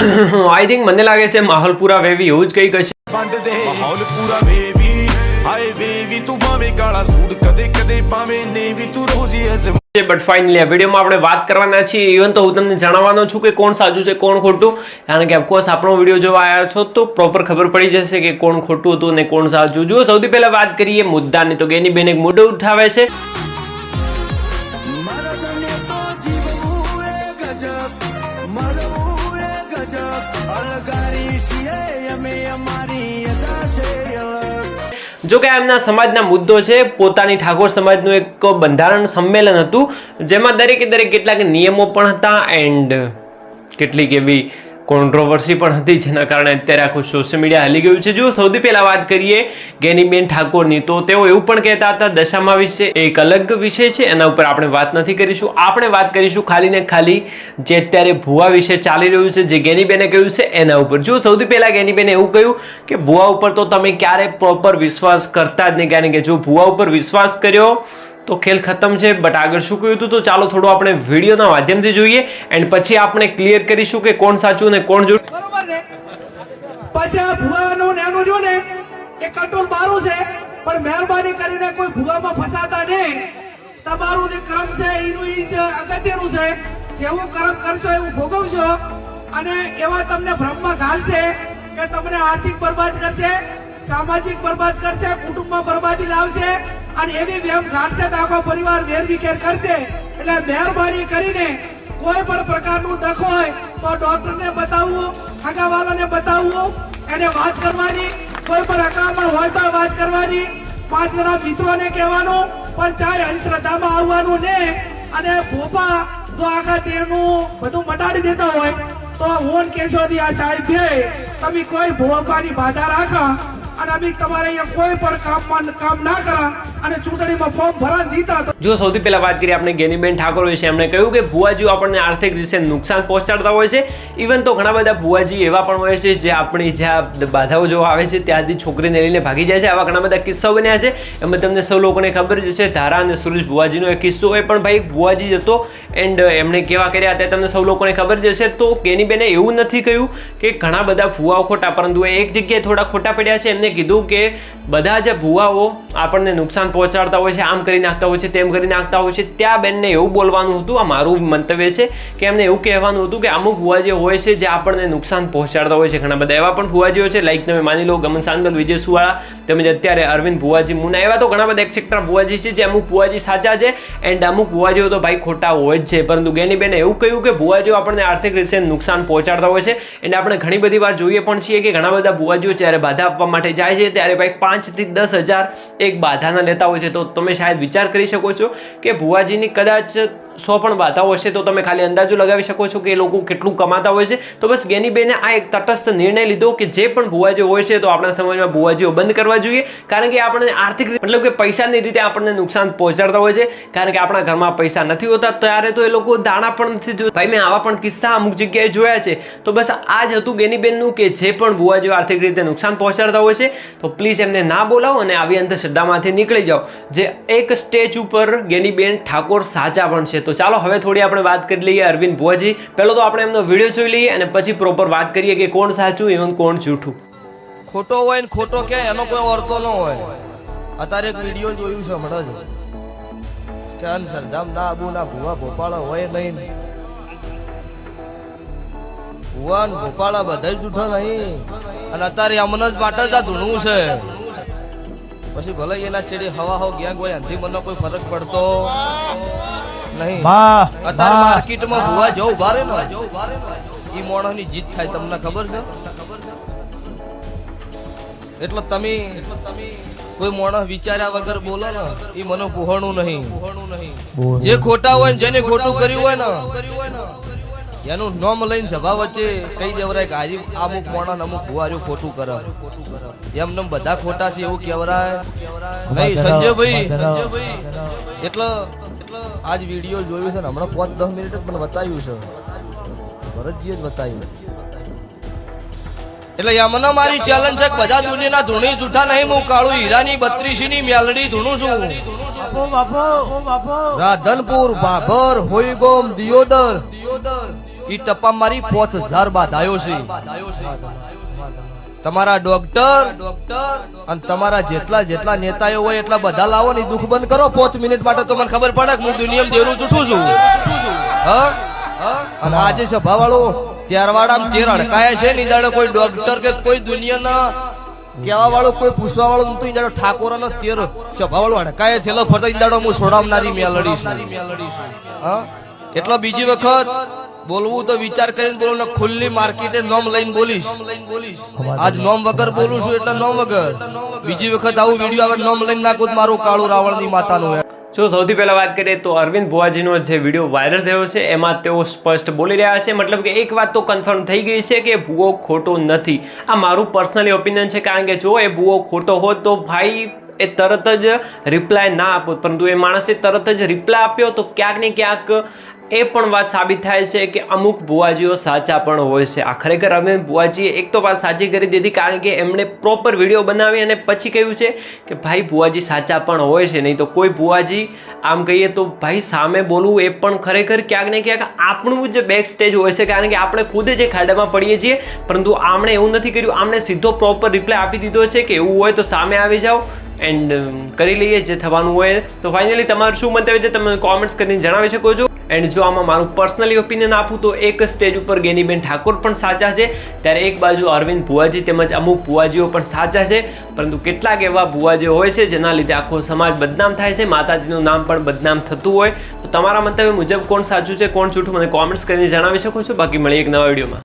I think મને લાગે છે માહોલપુરા વેવી એવું જ કંઈક હશે. માહોલપુરા વેવી હાય વેવી તું ભાવે કાળા સૂટ કદે કદે પામે નેવી તું રોજી હશે. બટ ફાઇનલી આ વિડીયોમાં આપણે વાત કરવાના છીએ. ઇવન તો હું તમને જણાવવાનો છું કે કોણ સાચું છે કોણ ખોટું. કારણ કે અફકોર્સ આપણો વીડિયો જોવા આવ્યા છો તો પ્રોપર ખબર પડી જશે કે કોણ ખોટું હતું અને કોણ સાચું. જુઓ સૌથી પહેલાં વાત કરીએ મુદ્દાની. તો કે એની બેન એક મુદ્દો ઉઠાવે છે. જો કે એમના સમાજના મુદ્દો છે, પોતાની ઠાકોર સમાજનું એક બંધારણ સંમેલન હતું, જેમાં દરેકે દરેક કેટલાક નિયમો પણ હતા એન્ડ કેટલીક એવી કોન્ટ્રોવર્સી પણ હતી જેના કારણે અત્યારે આખું સોશિયલ મીડિયા હલી ગયું છે. જો સૌથી પહેલા વાત કરીએ ગેનીબેન ઠાકોરની. તો તેઓ એવું પણ કહેતા હતા, દશામા વિશે એક અલગ વિષય છે, એના ઉપર આપણે વાત નથી કરીશું. આપણે વાત કરીશું ખાલી ને ખાલી જે અત્યારે ભુવા વિશે ચાલી રહ્યું છે, જે ગેનીબેને કહ્યું છે, એના ઉપર. જો સૌથી પહેલા ગેનીબેને એવું કહ્યું કે, ભુવા ઉપર તો તમે ક્યારે પ્રોપર વિશ્વાસ કરતા જ નહીં. કારણ કે જો ભુવા ઉપર વિશ્વાસ કર્યો તો ખેલ ખતમ છે બટ આગળ શું કહ્યું હતું તો ચાલો થોડું આપણે વિડીયોના માધ્યમથી જોઈએ એન્ડ પછી આપણે ક્લિયર કરીશું કે કોણ સાચું ને કોણ જૂઠું બરોબર ને? પછી આ ભુવાનું ને એનું જો ને એ કંટ્રોલ મારું છે, પણ મહેરબાની કરીને કોઈ ભુવામાં ફસાતા નહીં તમારું જે કામ છે, એનું ઈ જ અગત્યનું છે. જેવું કર્મ કરશો, એવું ભોગવશો, અને એવા તમને ભ્રમમાં ઘાલશે કે તમને આર્થિક બરબાદ કરશે, સામાજિક બરબાદ કરશે, કુટુંબમાં બરબાદી લાવશે અને એવી વેમ ઘાલશે તો આખો પરિવાર વેરવિખેર કરશે. એટલે મહેરબાની કરીને કોઈ પણ પ્રકારનું દખ હોય તો ડોક્ટરને બતાવવું, આગાવાલાને બતાવવું. એને વાત કરવાની, કોઈ પણ અકળામણ હોય તો વાત કરવાની. પાંચ જણા મિત્રોને કહેવાનું, પણ ચાહે અંધશ્રદ્ધામાં આવવાનું ને. અને ભોપા તો આખા તેનું બધું મટાડી દેતા હોય. તો હું કેશોદી આ સાહેબ, તમે કોઈ ભોપાની બાધા રાખો. અને અમે તમારે અહીંયા કોઈ પણ કામમાં કામ ના કરા અને ચૂંટણીમાં ફોર્મ ભરા દીધા જો સૌથી પહેલા વાત કરીએ આપણે ગેનીબેન ઠાકોર વિશે. એમણે કહ્યું કે ભુવાજીઓ આપણને આર્થિક રીતે નુકસાન પહોંચાડતા હોય છે. ઇવન તો ઘણા બધા ભુવાજી એવા પણ હોય છે જે આપણી જ્યાં બાધાઓ જો આવે છે ત્યાંથી છોકરીને લઈને ભાગી જાય છે. આવા ઘણા બધા કિસ્સાઓ બન્યા છે. એમાં તમને સૌ લોકોને ખબર જ છે ધારા અને સુરેશ ભુવાજીનો એક કિસ્સો એ પણ ભાઈ, ભુવાજી જતો એન્ડ એમણે કેવા કર્યા તે તમને સૌ લોકોને ખબર જ હશે. તો ગેનીબેને એવું નથી કહ્યું કે ઘણા બધા ભુવાઓ ખોટા, પરંતુ એક જગ્યાએ થોડા ખોટા પડ્યા છે. એમને કીધું કે બધા જે ભુવાઓ આપણને નુકસાન પહોંચાડતા હોય છે, આમ કરી નાખતા હોય છે, તેમ કરી નાખતા હોય છે, ત્યાં બેનને એવું બોલવાનું હતું, આ મારું મંતવ્ય છે, કે એમને એવું કહેવાનું હતું કે અમુક ભુવાજીઓ હોય છે જે આપણને નુકસાન પહોંચાડતા હોય છે, ઘણા બધા એવા પણ ભુવાજીઓ છે લાઈક તમે માની લો ગમન સાંદલ વિજય સુવાળા તેમજ અત્યારે અરવિંદ ભુવાજી, મુના, એવા તો ઘણા બધા એક્સેક્ટ્રા ભુવાજી છે જે અમુક ભુવાજી સાચા છે એન્ડ અમુક ભુવાજીઓ તો ભાઈ ખોટા હોય જ છે, પરંતુ ગેનીબેને એવું કહ્યું કે ભુવાજીઓ આપણને આર્થિક રીતે નુકસાન પહોંચાડતા હોય છે એન્ડ આપણે ઘણી બધી વાર જોઈએ પણ છીએ કે ઘણા બધા ભુવાજીઓ જ્યારે બાધા આપવા માટે જાય છે ત્યારે ભાઈ પાંચથી દસ હજાર એક બાધાના લેતા હોય છે. તો તમે શાયદ વિચાર કરી શકો છો કે ભુવાજીની કદાચ સો પણ બાધાઓ હશે તો તમે ખાલી અંદાજો લગાવી શકો છો કે એ લોકો કેટલું કમાતા હોય છે. તો બસ ગેનીબેને આ એક તટસ્થ નિર્ણય લીધો કે જે પણ ભુવાજીઓ હોય છે તો આપણા સમાજમાં ભુવાજીઓ બંધ કરવા જોઈએ. કારણ કે આપણને આર્થિક મતલબ કે પૈસાની રીતે આપણને નુકસાન પહોંચાડતા હોય છે. કારણ કે આપણા ઘરમાં પૈસા નથી હોતા ત્યારે તો એ લોકો દાણા પણ નથી જોતા. ભાઈ મેં આવા પણ કિસ્સા અમુક જગ્યાએ જોયા છે. તો બસ આ જ હતું ગેનીબેનનું કે જે પણ ભુવાજીઓ આર્થિક રીતે નુકસાન પહોંચાડતા હોય છે. તો પ્લીઝ એમને ના બોલાવો અને આવી અંધશ્રદ્ધામાંથી નીકળી જાઓ. જે એક સ્ટેજ ઉપર ગેનીબેન ઠાકોર સાચા પણ છે. તો ચાલો હવે થોડી આપણે વાત કરી લઈએ અરવિંદ ભુવાજી. પહેલો તો આપણે એમનો વીડિયો જોઈ લઈએ અને પછી પ્રોપર વાત કરીએ કે કોણ સાચું ઇવન કોણ જૂઠું. ખોટો હોય ને ખોટો કે, એનો કોઈ અર્થો ન હોય. અત્યારે એક વીડિયો જોયું છે હમણાં જ. કે અંધશ્રદ્ધામ ના આબુ ના ભૂવા, ભોપાળા હોય નહીં. ભુવા ને ભોપાળા બધા જૂઠો નહીં. અને અત્યારે અમને જ માટે જ આ ધૂણવું છે. પછી ભલે એના ચેડી હવા હવ ગયા હોય અંધી મને કોઈ ફરક પડતો નહીં. અત્યારે માર્કેટમાં ભુવા જવું ભારે ને ઈ મોણસની જીત થાય તમને ખબર છે? એટલે તમે કોઈ મોણસ વિચાર્યા વગર બોલો ને એ મને પુહણું નહીં. જે ખોટા હોય ને જેને ખોટું કર્યું હોય ને એનું નોમ લઈને સભા વચ્ચે કઈ દેવરાય કે આજે અમુક મોણા અમુક ભુવાર્યું ખોટું કરે. એમ નેમ બધા ખોટા છે એવું કહેવરાય નહીં સંજયભાઈ સંજયભાઈ એટલે એટલે આજ વીડિયો જોયું છે ને હમણાં પાંચ દસ મિનિટ જ મને બતાવ્યું છે. ભરતજીએ જ બતાવ્યું. એટલે યમને મારી ચેલેન્જ છે કે બધા દુનિયાના ધૂણી જૂઠા નહીં હું કાળું હીરાની બત્રીસી ની મેલડી ધૂણું છું. રાધનપુર બાભર હોઈગોમ દિયોદર. ઈ ટપ્પા મારી પોચ હજાર આવ્યો છે. તમારા ડોક્ટર અને તમારા જેટલા જેટલા નેતાઓ હોય એટલા બધા લાવો ને દુઃખ બંધ કરો. પાંચ મિનિટ માટે તો મને ખબર પડે કે હું દુનિયામાં દેરું જૂઠું છું. અને આજે સભાવાળો ત્યારવાડામાં તેર અડકાયા છે ને દાડે કોઈ ડોક્ટર કે કોઈ દુનિયાના કેવા વાળો કોઈ પૂછવા વાળો નતું ઈ ઠાકોર ઠાકોરનો તેર સભાવાળો અડકાયા થયેલો ફરતો દાડો હું છોડાવનારી મેલડી છું. હા? એટલો બીજી વખત બોલવું તો વિચાર કરીને બોલું ખુલ્લી માર્કેટે નોમ લઈને બોલીશ. આજ નોમ વગર બોલું છું એટલે નોમ વગર. બીજી વખત આવું વીડિયો આવે નોમ લઈને નાખું મારું કાળું રાવણની માતાનું જો સૌથી પહેલા વાત કરીએ તો અરવિંદ ભુવાજીનો જે વીડિયો વાયરલ થયો છે, એમાં તેઓ સ્પષ્ટ બોલી રહ્યા છે. મતલબ કે એક વાત તો કન્ફર્મ થઈ ગઈ છે કે ભૂવો ખોટો નથી. આ મારું પર્સનલી ઓપિનિયન છે, કારણ કે જો એ ભૂવો ખોટો હોત તો ભાઈ એ તરત જ રિપ્લાય ના આપો. પરંતુ એ માણસે તરત જ રિપ્લાય આપ્યો તો ક્યાંક ને ક્યાંક એ પણ વાત સાબિત થાય છે કે અમુક ભુવાજીઓ સાચા પણ હોય છે. આ ખરેખર અરવિંદ ભુવાજીએ એક તો વાત સાચી કરી દીધી કારણ કે એમણે પ્રોપર વીડિયો બનાવી અને પછી કહ્યું છે કે ભાઈ ભુવાજી સાચા પણ હોય છે. નહીં તો કોઈ ભુવાજી આમ કહીએ તો ભાઈ, સામે બોલવું એ પણ ખરેખર ક્યાંક ને ક્યાંક આપણું જ બેક સ્ટેજ હોય છે. કારણ કે આપણે ખુદ જે ખાડામાં પડીએ છીએ. પરંતુ આમણે એવું નથી કર્યું. આમણે સીધો પ્રોપર રિપ્લાય આપી દીધો છે કે એવું હોય તો સામે આવી જાઓ. એન્ડ કરી લઈએ જે થવાનું હોય. તો ફાઇનલી તમારું શું મંતવ્ય છે તમે કોમેન્ટ્સ કરીને જણાવી શકો છો. એન્ડ જો આમાં મારું પર્સનલી ઓપિનિયન આપું તો એક સ્ટેજ ઉપર ગેનીબેન ઠાકોર પણ સાચા છે. ત્યારે એક બાજુ અરવિંદ ભુવાજી તેમજ અમુક ભુવાજીઓ પણ સાચા છે. પરંતુ કેટલાક એવા ભુવાજીઓ હોય છે જેના લીધે આખો સમાજ બદનામ થાય છે. માતાજીનું નામ પણ બદનામ થતું હોય. તો તમારા મંતવ્ય મુજબ કોણ સાચું છે, કોણ જૂઠું મને કોમેન્ટ્સ કરીને જણાવી શકો છો. બાકી મળીએ એક નવા વિડીયોમાં.